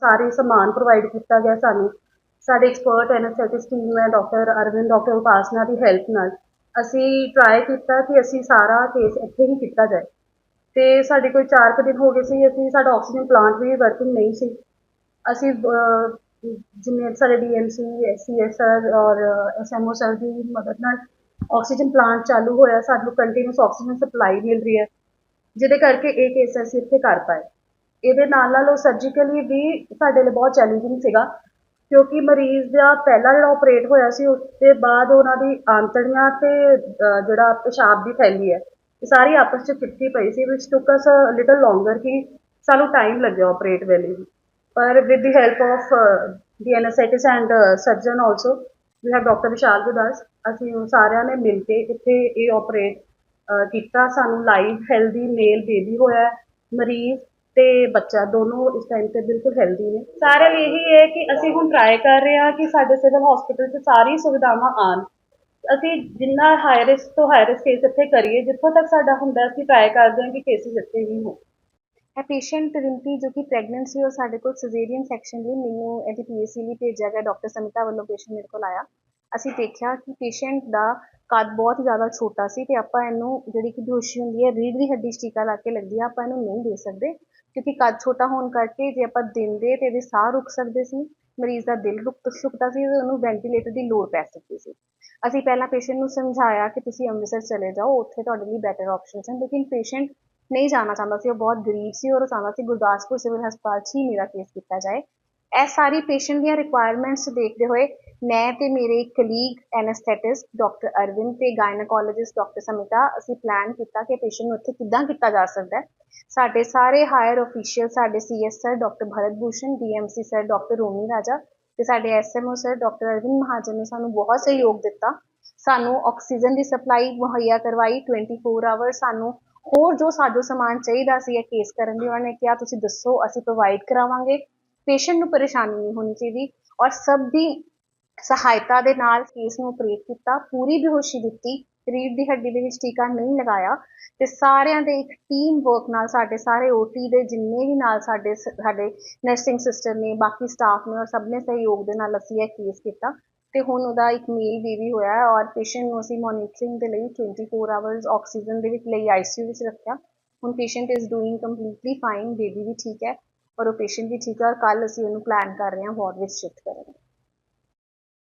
ਸਾਰੇ ਸਮਾਨ ਪ੍ਰੋਵਾਈਡ ਕੀਤਾ ਗਿਆ ਸਾਨੂੰ। ਸਾਡੇ ਐਕਸਪਰਟ ਐਨਸਥੈਟਿਸਟ ਟੀਮ ਹੈ ਡਾਕਟਰ ਅਰਵਿੰਦ ਡਾਕਟਰ ਉਪਾਸਨਾ ਦੀ ਹੈਲਪ ਨਾਲ। ਅਸੀਂ ਟਰਾਈ ਕੀਤਾ ਕਿ ਅਸੀਂ ਸਾਰਾ ਕੇਸ ਇੱਥੇ ਹੀ ਕੀਤਾ ਜਾਏ। ਤੇ ਸਾਡੇ ਕੋਈ 4 ਕੁ ਦਿਨ ਹੋ ਗਏ ਸੀ ਅਸੀਂ ਸਾਡਾ ਆਕਸੀਜਨ ਪਲਾਂਟ ਵੀ ਵਰਕਿੰਗ ਨਹੀਂ ਸੀ। ਅਸੀਂ ਅਹ, ਜਿਵੇਂ ਸਾਡੇ ਡੀਐਮਸੀ ਐਸਸੀਐਸਆਰ ਔਰ ਐਸਐਮਓ ਸਰ ਦੀ ਮਦਦ ਨਾਲ ਆਕਸੀਜਨ ਪਲਾਂਟ ਚਾਲੂ ਹੋਇਆ। ਸਾਨੂੰ ਕੰਟੀਨਿਊਸ ਆਕਸੀਜਨ ਸਪਲਾਈ ਮਿਲ ਰਹੀ ਹੈ। ਜਿਹਦੇ ਕਰਕੇ ਇਹ ਕੇਸ ਅਸੀਂ ਇੱਥੇ ਕਰ ਪਾਏ। ਇਹਦੇ ਨਾਲ ਨਾਲ ਉਹ ਸਰਜੀਕਲੀ ਵੀ ਸਾਡੇ ਲਈ ਬਹੁਤ ਚੈਲੰਜਿੰਗ ਸੀਗਾ ਕਿਉਂਕਿ ਮਰੀਜ਼ ਦਾ ਪਹਿਲਾ ਜਿਹੜਾ ਆਪਰੇਟ ਹੋਇਆ ਸੀ ਉਸ ਦੇ ਬਾਅਦ ਉਹਨਾਂ ਦੀ ਆਂਤੜੀਆਂ ਤੇ ਅਹ, ਜਿਹੜਾ ਪਿਸ਼ਾਬ ਦੀ ਥੈਲੀ ਹੈ ਇਹ ਸਾਰੀ ਆਪਸ ਚ ਚਿਪਕੀ ਪਈ ਸੀ ਵਿਚ ਟੁੱਕ ਅਸ ਲਿਟਲ ਲੌਂਗਰ ਕਿ ਸਾਨੂੰ ਟਾਈਮ ਲੱਗਿਆ ਆਪਰੇਟ ਵੇਲੇ ਵੀ ਪਰ with the help of the anaesthetist and surgeon also we have doctor Vishal Gudas ਅਸੀਂ ਉਹ ਸਾਰਿਆਂ ਨੇ ਮਿਲ ਕੇ ਇੱਥੇ ਇਹ ਆਪਰੇਟ ਕੀਤਾ ਸਾਨੂੰ ਲਾਈਵ ਹੈਲਦੀ ਮੇਲ ਬੇਬੀ ਹੋਇਆ ਹੈ। ਮਰੀਜ਼ ਤੇ ਬੱਚਾ ਦੋਨੋਂ ਇਸ ਟਾਈਮ ਤੇ ਬਿਲਕੁਲ ਹੈਲਦੀ ਨੇ। ਸਾਰਿਆਂ ਲਈ ਇਹੀ ਹੈ ਕਿ ਅਸੀਂ ਹੁਣ ਟਰਾਈ ਕਰ ਰਹੇ ਹਾਂ ਕਿ ਸਾਡੇ ਸਿਵਲ ਹਸਪੀਟਲ 'ਚ ਸਾਰੀ ਸੁਵਿਧਾਵਾਂ ਆਣ ਅਸੀਂ ਜਿੰਨਾ ਹਾਈ ਰਿਸਕ ਤੋਂ ਹਾਈ ਰਿਸਕ ਕੇਸ ਇੱਥੇ ਕਰੀਏ, ਜਿੱਥੋਂ ਤੱਕ ਸਾਡਾ ਹੁੰਦਾ ਅਸੀਂ ਟਰਾਈ ਕਰਦੇ ਹਾਂ ਕਿ ਕੇਸਿਸ ਇੱਥੇ ਹੀ ਹੋਣ। ਇਹ ਪੇਸ਼ੈਂਟ ਰਿੰਪੀ ਜੋ ਕਿ ਪ੍ਰੈਗਨੈਂਟ ਸੀ, ਉਹ ਸਾਡੇ ਕੋਲ ਸਿਜ਼ੇਰੀਅਨ ਸੈਕਸ਼ਨ ਲਈ ਮੈਨੂੰ ਇਹਦੀ ਪੀਐਸਸੀ ਲਈ ਭੇਜਿਆ ਗਿਆ। ਡਾਕਟਰ ਸਮਿਤਾ ਵੱਲੋਂ ਪੇਸ਼ੈਂਟ ਮੇਰੇ ਕੋਲ ਆਇਆ। ਅਸੀਂ ਦੇਖਿਆ ਕਿ ਪੇਸ਼ੈਂਟ ਦਾ ਕੱਦ ਬਹੁਤ ਜ਼ਿਆਦਾ ਛੋਟਾ ਸੀ ਤੇ ਆਪਾਂ ਇਹਨੂੰ ਜਿਹੜੀ ਕਿ ਬੇਹੋਸ਼ੀ ਹੁੰਦੀ ਹੈ, ਰੀੜ੍ਹ ਦੀ ਹੱਡੀ 'ਚ ਟੀਕਾ ਲਾ ਕੇ ਲੱਗਦੀ ਆ, ਆਪਾਂ ਇਹਨੂੰ ਨਹੀਂ ਦੇ ਸਕਦੇ। ਕਿਉਂਕਿ ਕੱਦ ਛੋਟਾ ਹੋਣ ਕਰਕੇ ਜੇ ਆਪਾਂ ਦਿੰਦੇ ਤਾਂ ਇਹਦੇ ਸਾਹ ਰੁਕ ਸਕਦੇ ਸੀ, ਮਰੀਜ਼ ਦਾ ਦਿਲ ਰੁਕ ਸਕਦਾ ਸੀ ਤੇ ਉਹਨੂੰ ਵੈਂਟੀਲੇਟਰ ਦੀ ਲੋੜ ਪੈ ਸਕਦੀ ਸੀ। ਅਸੀਂ ਪਹਿਲਾਂ ਪੇਸ਼ੈਂਟ ਨੂੰ ਸਮਝਾਇਆ ਕਿ ਤੁਸੀਂ ਅੰਮ੍ਰਿਤਸਰ ਚਲੇ ਜਾਓ, ਉੱਥੇ ਤੁਹਾਡੇ ਲਈ ਬੈਟਰ ਆਪਸ਼ਨਸ ਹਨ, ਲੇਕਿਨ ਪੇਸ਼ੈਂਟ ਨਹੀਂ ਜਾਣਾ ਚਾਹੁੰਦਾ ਸੀ, ਉਹ ਬਹੁਤ ਗਰੀਬ ਸੀ ਔਰ ਉਹ ਚਾਹੁੰਦਾ ਸੀ ਗੁਰਦਾਸਪੁਰ ਸਿਵਲ ਹਸਪਤਾਲ 'ਚ ਹੀ ਮੇਰਾ ਕੇਸ ਕੀਤਾ ਜਾਏ। ਇਹ ਸਾਰੀ ਪੇਸ਼ੈਂਟ ਦੀਆਂ ਰਿਕੁਆਇਰਮੈਂਟਸ ਦੇਖਦੇ ਹੋਏ ਮੈਂ ਅਤੇ ਮੇਰੇ ਕਲੀਗ ਐਨਸਥੈਟਿਸਟ ਡਾਕਟਰ ਅਰਵਿੰਦ ਅਤੇ ਗਾਇਨੋਕੋਲੋਜਿਸਟ ਡਾਕਟਰ ਸਮਿਤਾ ਅਸੀਂ ਪਲੈਨ ਕੀਤਾ ਕਿ ਪੇਸ਼ੈਂਟ ਨੂੰ ਇੱਥੇ ਕਿੱਦਾਂ ਕੀਤਾ ਜਾ ਸਕਦਾ ਸਾਡੇ ਸਾਰੇ ਹਾਇਰ ਅਫੀਸ਼ੀਅਲ ਸਾਡੇ CS sir doctor Bharat Bhushan DMC sir doctor Romi Raja ਅਤੇ ਸਾਡੇ SMO sir doctor Arvind Mahajan ਨੇ ਸਾਨੂੰ ਬਹੁਤ ਸਹਿਯੋਗ ਦਿੱਤਾ। ਸਾਨੂੰ ਆਕਸੀਜਨ ਦੀ ਸਪਲਾਈ ਮੁਹੱਈਆ ਕਰਵਾਈ 24 ਆਵਰ ਸਾਨੂੰ ਹੋਰ ਜੋ ਸਾਜੋ ਸਮਾਨ ਚਾਹੀਦਾ ਸੀ ਇਹ ਕੇਸ ਕਰਨ ਲਈ ਉਹਨਾਂ ਨੇ ਕਿਹਾ, ਤੁਸੀਂ ਦੱਸੋ, ਅਸੀਂ ਪ੍ਰੋਵਾਈਡ ਕਰਾਵਾਂਗੇ। ਪੇਸ਼ੈਂਟ ਨੂੰ ਪਰੇਸ਼ਾਨੀ ਨਹੀਂ ਹੋਣੀ ਚਾਹੀਦੀ ਔਰ ਸਭ ਦੀ ਸਹਾਇਤਾ ਦੇ ਨਾਲ ਕੇਸ ਨੂੰ ਆਪਰੇਟ ਕੀਤਾ, ਪੂਰੀ ਬੇਹੋਸ਼ੀ ਦਿੱਤੀ, ਰੀੜ੍ਹ ਦੀ ਹੱਡੀ ਦੇ ਵਿੱਚ ਟੀਕਾ ਨਹੀਂ ਲਗਾਇਆ ਤੇ ਸਾਰਿਆਂ ਦੇ ਇੱਕ ਟੀਮ ਵਰਕ ਨਾਲ ਸਾਡੇ ਸਾਰੇ ਓਟੀ ਦੇ ਜਿੰਨੇ ਵੀ ਨਾਲ ਸਾਡੇ ਸ- ਸਾਡੇ ਨਰਸਿੰਗ ਸਿਸਟਰ ਨੇ, ਬਾਕੀ ਸਟਾਫ ਨੇ ਔਰ ਸਭ ਨੇ ਸਹਿਯੋਗ ਦੇ ਨਾਲ ਅਸੀਂ ਇਹ ਕੇਸ ਕੀਤਾ ਤੇ ਹੁਣ ਉਹਦਾ ਇੱਕ ਮੇਲ ਬੇਬੀ ਹੋਇਆ ਹੈ ਔਰ ਪੇਸ਼ੈਂਟ ਨੂੰ ਅਸੀਂ ਮੋਨੀਟਰਿੰਗ ਦੇ ਲਈ 24 ਆਵਰਸ ਆਕਸੀਜਨ ਦੇ ਵਿੱਚ ਲਈ ਆਈਸੀਯੂ ਵਿੱਚ ਰੱਖਿਆ। ਹੁਣ patient is doing completely fine baby ਵੀ ਠੀਕ ਹੈ ਔਰ ਉਹ ਪੇਸ਼ੈਂਟ ਵੀ ਠੀਕ ਹੈ ਔਰ ਕੱਲ ਅਸੀਂ ਉਹਨੂੰ ਪਲਾਨ ਕਰ ਰਹੇ ਹਾਂ ਵਾਰਡ ਵਿੱਚ ਸ਼ਿਫਟ ਕਰਨ